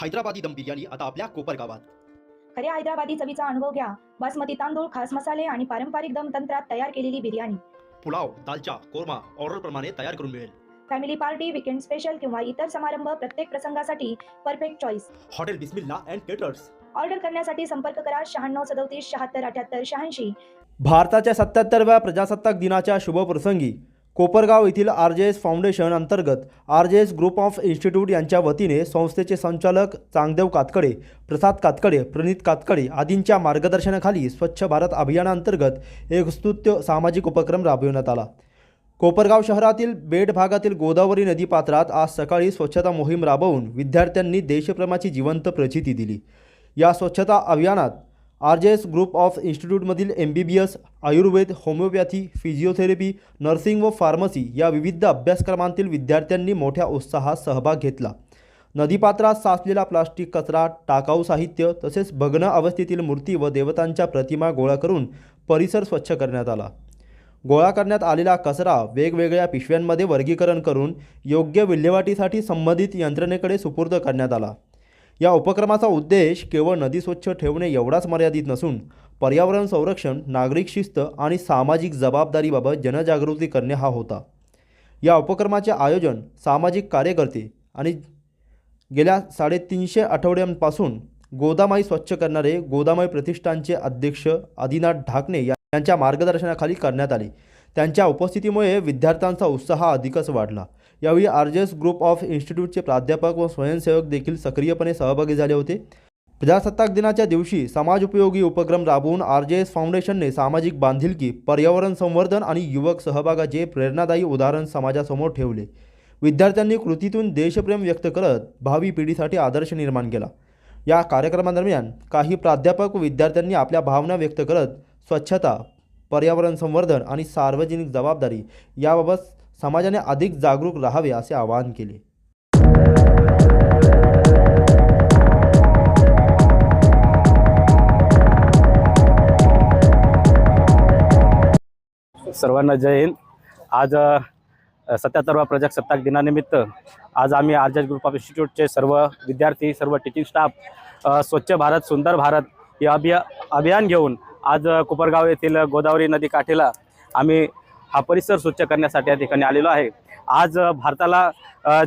हैदराबादी दम बिर्याणी आता आपल्या कोपर गावात. खऱ्या हैदराबादी चवीचा अनुभव घ्या. बासमती तांदूळ खास मसाले आणि पारंपरिक दम तंत्रात तयार केलेली बिर्याणी. पुलाव दालचा कोरमा ऑर्डर प्रमाणे तयार करून मिळेल. फॅमिली पार्टी विकेंड स्पेशल किंवा इतर समारंभ प्रत्येक प्रसंगासाठी perfect choice. Hotel Bismillah and caterers order करण्यासाठी संपर्क करा शहाण्णव सदोतीस शहात्तर अठ्याहत्तर शहाऐंशी. भारताच्या सत्याहत्तरव्या प्रजासत्ताक दिनाच्या शुभप्रसंगी कोपरगाव येथील आर जे एस फाउंडेशन अंतर्गत R J S group of institute यांच्या वतीने संस्थेचे संचालक चांगदेव कातकडे प्रसाद कातकडे प्रणित कातकडे आदींच्या मार्गदर्शनाखाली स्वच्छ भारत अभियानांतर्गत एक स्तुत्य सामाजिक उपक्रम राबविण्यात आला. कोपरगाव शहरातील बेड भागातील गोदावरी नदीपात्रात आज सकाळी स्वच्छता मोहीम राबवून विद्यार्थ्यांनी देशप्रेमाची जिवंत प्रचिती दिली. या स्वच्छता अभियानात R J S group of इन्स्टिट्यूटमधील M B B S Ayurveda homeopathy physiotherapy nursing व फार्मसी या विविध अभ्यासक्रमांतील विद्यार्थ्यांनी मोठ्या उत्साहात सहभाग घेतला. नदीपात्रात साचलेला प्लास्टिक कचरा टाकाऊ साहित्य तसेच भग्न अवस्थेतील मूर्ती व देवतांच्या प्रतिमा गोळा करून परिसर स्वच्छ करण्यात आला. गोळा करण्यात आलेला कचरा वेगवेगळ्या पिशव्यांमध्ये वर्गीकरण करून योग्य विल्हेवाटीसाठी संबंधित यंत्रणेकडे सुपूर्द करण्यात आला. या उपक्रमाचा उद्देश केवळ नदी स्वच्छ ठेवणे एवढाच मर्यादित नसून पर्यावरण संरक्षण नागरिक शिस्त आणि सामाजिक जबाबदारीबाबत जनजागृती करणे हा होता. या उपक्रमाचे आयोजन सामाजिक कार्यकर्ते आणि गेल्या साडेतीनशे आठवड्यांपासून गोदामाई स्वच्छ करणारे गोदामाई प्रतिष्ठानचे अध्यक्ष आदिनाथ ढाकणे यांच्या मार्गदर्शनाखाली करण्यात आले. त्यांच्या उपस्थितीमुळे विद्यार्थ्यांचा उत्साह अधिकच वाढला. यावेळी R J S group of इन्स्टिट्यूटचे प्राध्यापक व स्वयंसेवक देखील सक्रियपणे सहभागी झाले होते. प्रजासत्ताक दिनाच्या दिवशी समाजोपयोगी उपक्रम राबवून आर जे एस फाउंडेशनने सामाजिक बांधिलकी पर्यावरण संवर्धन आणि युवक सहभागाचे प्रेरणादायी उदाहरण समाजासमोर ठेवले. विद्यार्थ्यांनी कृतीतून देशप्रेम व्यक्त करत भावी पिढीसाठी आदर्श निर्माण केला. या कार्यक्रमादरम्यान काही प्राध्यापक व विद्यार्थ्यांनी आपल्या भावना व्यक्त करत स्वच्छता पर्यावरण संवर्धन आणि सार्वजनिक जबाबदारी याबाबत समाजाने अधिक जागरूक राहावे असे आवाहन केले. सर्वांना जय हिंद. आज सत्याहत्तरवा प्रजासत्ताक दिनानिमित्त आज आम्ही आर्जस ग्रुप ऑफ इन्स्टिट्यूटचे सर्व विद्यार्थी सर्व टीचिंग स्टाफ स्वच्छ भारत सुंदर भारत हे अभिया अभियान घेऊन आज कुपरगाव कोपरगाव येथील गोदावरी नदी काठीला आम्ही हा परिसर स्वच्छ करण्यासाठी या ठिकाणी आलेलो आहे. आज भारताला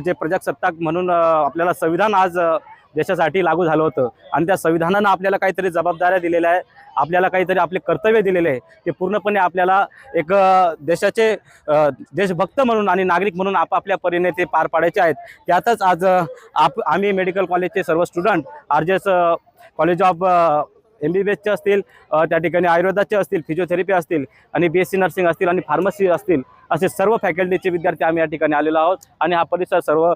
जे प्रजासत्ताक म्हणून आपल्याला संविधान आज देशासाठी लागू झालं होतं. आणि त्या संविधानानं आपल्याला काहीतरी जबाबदाऱ्या दिलेल्या आहे आपल्याला काहीतरी आपले कर्तव्य दिलेले आहे. ते पूर्णपणे आपल्याला एक देशाचे देशभक्त म्हणून आणि नागरिक म्हणून आपापल्या परीने ते पार पाडायचे आहेत. त्यातच आज आप आम्ही मेडिकल कॉलेजचे सर्व student R J S college of M B B एसचे असतील त्या ठिकाणी आयुर्वेदाचे असतील फिजिओथेरपी असतील आणि बी एस सी नर्सिंग असतील आणि फार्मसी असतील असे सर्व फॅकल्टीचे विद्यार्थी आम्ही या ठिकाणी आलेलो आहोत आणि हा परिसर सर्व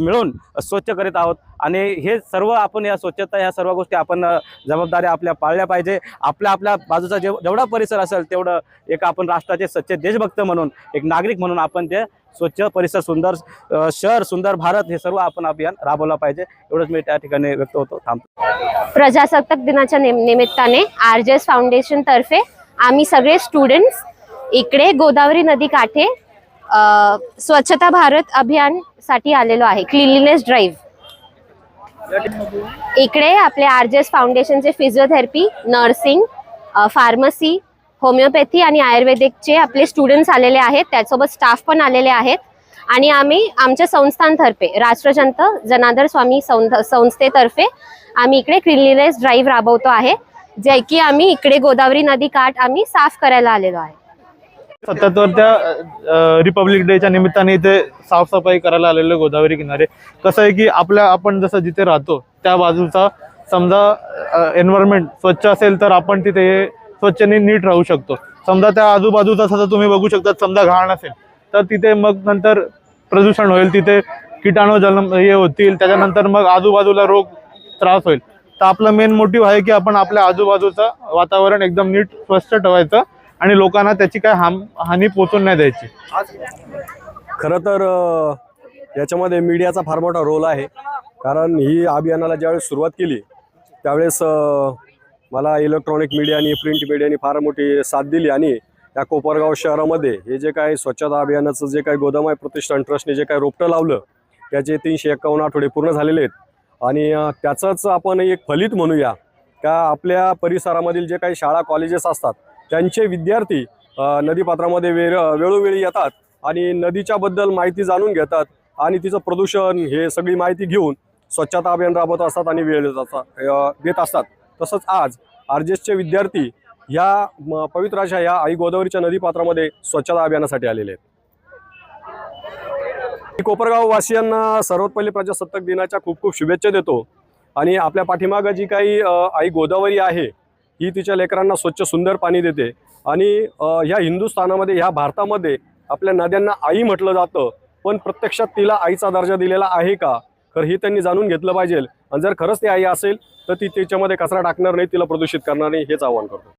मिळून स्वच्छ करीत आहोत. आणि हे सर्व आपण या स्वच्छता ह्या सर्व गोष्टी आपण जबाबदाऱ्या आपल्या पाळल्या पाहिजे. आपल्या आपल्या बाजूचा जेव जेवढा परिसर असेल तेवढं एक आपण राष्ट्राचे सच्चे देशभक्त म्हणून एक नागरिक म्हणून आपण ते स्वच्छ परिसर सुंदर शहर सुंदर भारत हे सर्व आपण अभियान राबवलं पाहिजे. एवढंच मी त्या ठिकाणी व्यक्त होतो. थांबतो. प्रजासत्ताक दिनाच्या निम- निमित्ताने आर जे एस फाउंडेशन तर्फे आम्ही सगळे स्टुडंट्स इकडे गोदावरी नदी काठे स्वच्छता भारत अभियानसाठी आलेलो आहे. क्लिनलीनेस ड्राईव्ह इकडे आपले आर जे एस फाउंडेशनचे फिजिओथेरपी नर्सिंग फार्मसी होमिओपॅथी आणि आयुर्वेदिकचे आपले स्टुडंट्स आलेले आहेत. त्यासोबत स्टाफ पण आलेले आहेत. आणि आम्ही आमच्या संस्थांतर्फे राष्ट्रजंत जनार्दन स्वामी संध संस्थेतर्फे आम्ही इकडे क्लिनलीनेस ड्राईव्ह राबवतो आहे. जे की आम्ही इकडे गोदावरी नदी काठ आम्ही साफ करायला आलेलो आहे. सत्याहत्तरच्या रिपब्लिक डेच्या निमित्ताने इथे साफसफाई करायला आलेलो गोदावरी किनारे. कसं आहे की आपल्या आपण जसं जिथे राहतो त्या बाजूचा समजा एन्व्हायरमेंट स्वच्छ असेल तर आपण तिथे स्वच्छने नीट राहू शकतो. समजा त्या आजूबाजूचा समजा तुम्ही बघू शकता समजा घाण असेल तर तिथे मग नंतर प्रदूषण होईल. तिथे किटाणू जन्म हे होतील. त्याच्यानंतर मग आजूबाजूला रोग त्रास होईल. तर आपलं मेन मोटिव्ह आहे की आपण आपल्या आजूबाजूचं वातावरण एकदम नीट स्वच्छ ठेवायचं आणि लोकांना त्याची काय हाम हानी पोचून नाही द्यायची. खरं तर याच्यामध्ये मीडियाचा फार मोठा रोल आहे. कारण ही अभियानाला ज्यावेळेस सुरुवात केली त्यावेळेस मला इलेक्ट्रॉनिक मीडियानी प्रिंट मीडियानी फार मोठी साथ दिली आणि या कोपरगाव शहरामध्ये हे जे काय स्वच्छता अभियानाचं जे काय गोदामाय प्रतिष्ठान ट्रस्टने जे काय रोपटं लावलं त्याचे तीनशे एक्कावन्न आठवडे पूर्ण झालेले आहेत. आणि त्याचंच आपण एक फलित म्हणूया का आपल्या परिसरामधील जे काही शाळा कॉलेजेस असतात त्यांचे विद्यार्थी नदीपात्रामध्ये वेळ वेळोवेळी येतात आणि नदीच्याबद्दल माहिती जाणून घेतात आणि तिचं प्रदूषण हे सगळी माहिती घेऊन स्वच्छता अभियान राबवत असतात आणि वेळ देत असतात देत असतात. तसंच आज आर जी एसचे विद्यार्थी ह्या पवित्र अशा या आई गोदावरीच्या नदीपात्रामध्ये स्वच्छता अभियानासाठी आलेले आहेत. कोपरगाव वासियांना सर्वात पहिले प्रजासत्ताक दिनाच्या खूप खूप शुभेच्छा देतो. आणि आपल्या पाठीमागं जी काही आई गोदावरी आहे ही तिच्या लेकरांना स्वच्छ सुंदर पाणी देते. आणि ह्या हिंदुस्थानामध्ये ह्या भारतामध्ये आपल्या नद्यांना आई म्हटलं जातं. पण प्रत्यक्षात तिला आईचा दर्जा दिलेला आहे का? खरं हे त्यांनी जाणून घेतलं पाहिजे. आणि जर खरंच ती आई असेल तर ती त्याच्यामध्ये कचरा टाकणार नाही तिला प्रदूषित करणार नाही हेच आवाहन करतो.